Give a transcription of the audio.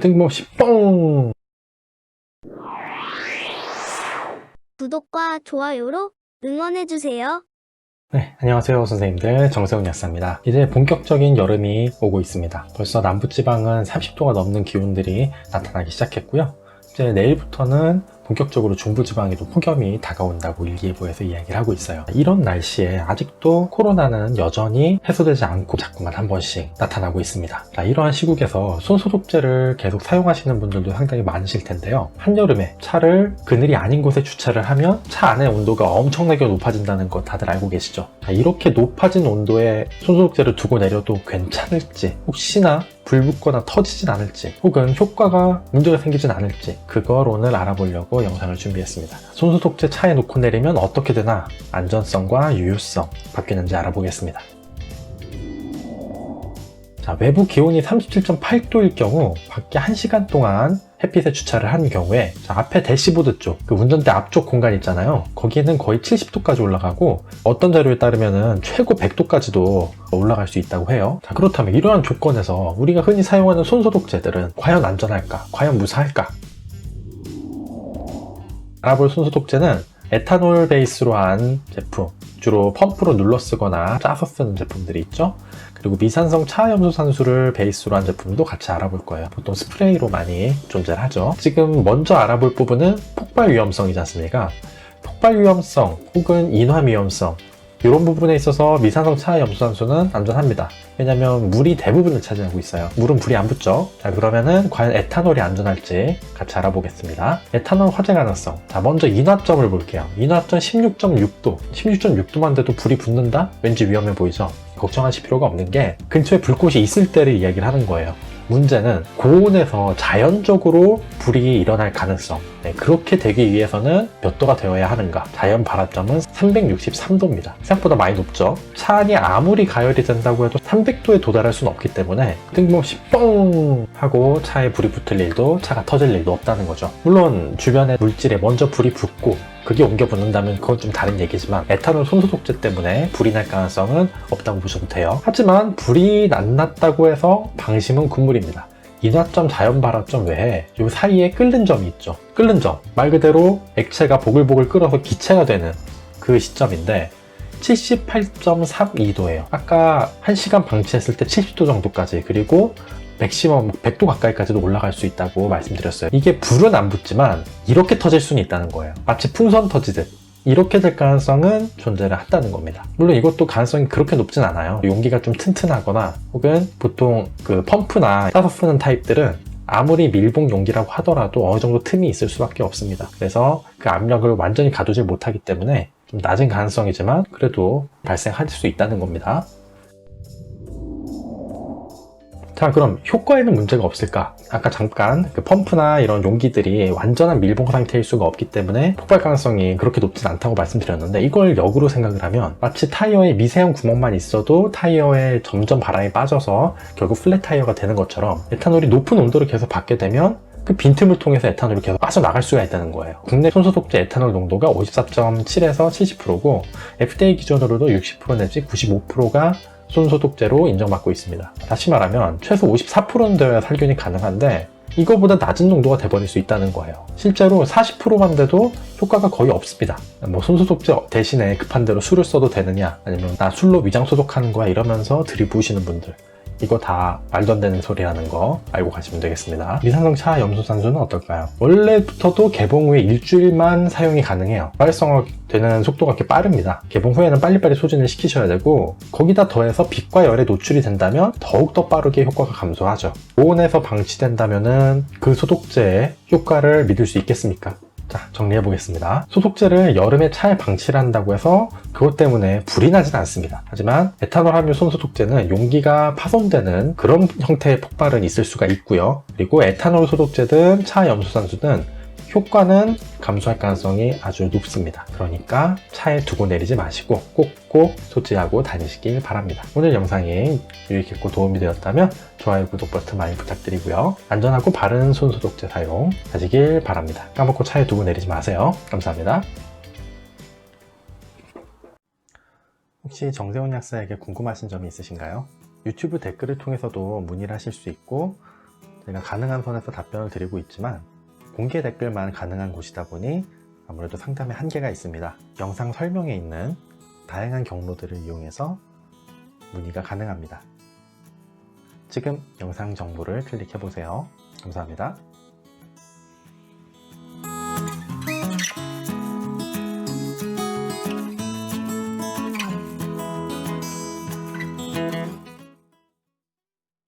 뜬금없이 뻥! 구독과 좋아요로 응원해주세요. 네, 안녕하세요 선생님들 정세훈 약사입니다. 이제 본격적인 여름이 오고 있습니다. 벌써 남부지방은 30도가 넘는 기온들이 나타나기 시작했고요. 이제 내일부터는 본격적으로 중부지방에도 폭염이 다가온다고 일기예보에서 이야기를 하고 있어요. 이런 날씨에 아직도 코로나는 여전히 해소되지 않고 자꾸만 한 번씩 나타나고 있습니다. 자, 이러한 시국에서 손소독제를 계속 사용하시는 분들도 상당히 많으실 텐데요. 한여름에 차를 그늘이 아닌 곳에 주차를 하면 차 안의 온도가 엄청나게 높아진다는 거 다들 알고 계시죠? 자, 이렇게 높아진 온도에 손소독제를 두고 내려도 괜찮을지 혹시나 불 붙거나 터지진 않을지 혹은 효과가 문제가 생기진 않을지 그걸 오늘 알아보려고 영상을 준비했습니다. 손소독제 차에 놓고 내리면 어떻게 되나 안전성과 유효성 바뀌는지 알아보겠습니다. 자, 외부 기온이 37.8도일 경우 밖에 1시간 동안 햇빛에 주차를 한 경우에 자, 앞에 대시보드 쪽, 그 운전대 앞쪽 공간 있잖아요. 거기에는 거의 70도까지 올라가고 어떤 자료에 따르면은 최고 100도까지도 올라갈 수 있다고 해요. 자, 그렇다면 이러한 조건에서 우리가 흔히 사용하는 손소독제들은 과연 안전할까? 과연 무사할까? 알아볼 손소독제는 에탄올 베이스로 한 제품, 주로 펌프로 눌러 쓰거나 짜서 쓰는 제품들이 있죠. 그리고 미산성 차염소산수를 베이스로 한 제품도 같이 알아볼 거예요. 보통 스프레이로 많이 존재를 하죠. 지금 먼저 알아볼 부분은 폭발 위험성이지 않습니까? 폭발 위험성 혹은 인화 위험성 이런 부분에 있어서 미산성 차염소산수는 안전합니다. 왜냐하면 물이 대부분을 차지하고 있어요. 물은 불이 안 붙죠. 자 그러면은 과연 에탄올이 안전할지 같이 알아보겠습니다. 에탄올 화재 가능성. 자 먼저 인화점을 볼게요. 인화점 16.6도. 16.6도만 돼도 불이 붙는다? 왠지 위험해 보이죠? 걱정하실 필요가 없는 게 근처에 불꽃이 있을 때를 이야기를 하는 거예요. 문제는 고온에서 자연적으로 불이 일어날 가능성. 네, 그렇게 되기 위해서는 몇 도가 되어야 하는가? 자연 발화점은 363도입니다. 생각보다 많이 높죠? 차 안이 아무리 가열이 된다고 해도 300도에 도달할 수는 없기 때문에 뜬금없이 뻥! 하고 차에 불이 붙을 일도 차가 터질 일도 없다는 거죠. 물론 주변의 물질에 먼저 불이 붙고 그게 옮겨 붙는다면 그건 좀 다른 얘기지만 에탄올 손소독제 때문에 불이 날 가능성은 없다고 보셔도 돼요. 하지만 불이 안 났다고 해서 방심은 군물입니다. 인화점, 자연 발화점 외에 이 사이에 끓는 점이 있죠. 끓는 점. 말 그대로 액체가 보글보글 끓어서 기체가 되는 그 시점인데 78.32도예요. 아까 1시간 방치했을 때 70도 정도까지 그리고 맥시멈 100도 가까이까지도 올라갈 수 있다고 말씀드렸어요. 이게 불은 안 붙지만 이렇게 터질 수는 있다는 거예요. 마치 풍선 터지듯. 이렇게 될 가능성은 존재를 한다는 겁니다. 물론 이것도 가능성이 그렇게 높진 않아요. 용기가 좀 튼튼하거나 혹은 보통 그 펌프나 따서 쓰는 타입들은 아무리 밀봉 용기라고 하더라도 어느 정도 틈이 있을 수밖에 없습니다. 그래서 그 압력을 완전히 가두질 못하기 때문에 좀 낮은 가능성이지만 그래도 발생할 수 있다는 겁니다. 자 그럼 효과에는 문제가 없을까? 아까 잠깐 그 펌프나 이런 용기들이 완전한 밀봉 상태일 수가 없기 때문에 폭발 가능성이 그렇게 높진 않다고 말씀드렸는데 이걸 역으로 생각을 하면 마치 타이어에 미세한 구멍만 있어도 타이어에 점점 바람이 빠져서 결국 플랫 타이어가 되는 것처럼 에탄올이 높은 온도를 계속 받게 되면 그 빈틈을 통해서 에탄올이 계속 빠져나갈 수가 있다는 거예요. 국내 손소독제 에탄올 농도가 54.7에서 70%고 FDA 기준으로도 60% 내지 95%가 손소독제로 인정받고 있습니다. 다시 말하면 최소 54%는 되어야 살균이 가능한데 이거보다 낮은 농도가 돼버릴 수 있다는 거예요. 실제로 40%만 돼도 효과가 거의 없습니다. 뭐 손소독제 대신에 급한 대로 술을 써도 되느냐 아니면 나 술로 위장 소독하는 거야 이러면서 들이부으시는 분들 이거 다 말도 안 되는 소리라는 거 알고 가시면 되겠습니다. 미산성 차 염소산수는 어떨까요? 원래부터도 개봉 후에 일주일만 사용이 가능해요. 활성화 되는 속도가 꽤 빠릅니다. 개봉 후에는 빨리빨리 소진을 시키셔야 되고 거기다 더해서 빛과 열에 노출이 된다면 더욱더 빠르게 효과가 감소하죠. 고온에서 방치된다면 그 소독제의 효과를 믿을 수 있겠습니까? 자, 정리해 보겠습니다. 소독제를 여름에 차에 방치를 한다고 해서 그것 때문에 불이 나진 않습니다. 하지만 에탄올 함유 손소독제는 용기가 파손되는 그런 형태의 폭발은 있을 수가 있고요. 그리고 에탄올 소독제든 차 염소산수든 효과는 감소할 가능성이 아주 높습니다. 그러니까 차에 두고 내리지 마시고 꼭꼭 소지하고 다니시길 바랍니다. 오늘 영상이 유익했고 도움이 되었다면 좋아요, 구독 버튼 많이 부탁드리고요. 안전하고 바른 손 소독제 사용 하시길 바랍니다. 까먹고 차에 두고 내리지 마세요. 감사합니다. 혹시 정세훈 약사에게 궁금하신 점이 있으신가요? 유튜브 댓글을 통해서도 문의를 하실 수 있고 제가 가능한 선에서 답변을 드리고 있지만 공개 댓글만 가능한 곳이다 보니 아무래도 상담에 한계가 있습니다. 영상 설명에 있는 다양한 경로들을 이용해서 문의가 가능합니다. 지금 영상 정보를 클릭해 보세요. 감사합니다.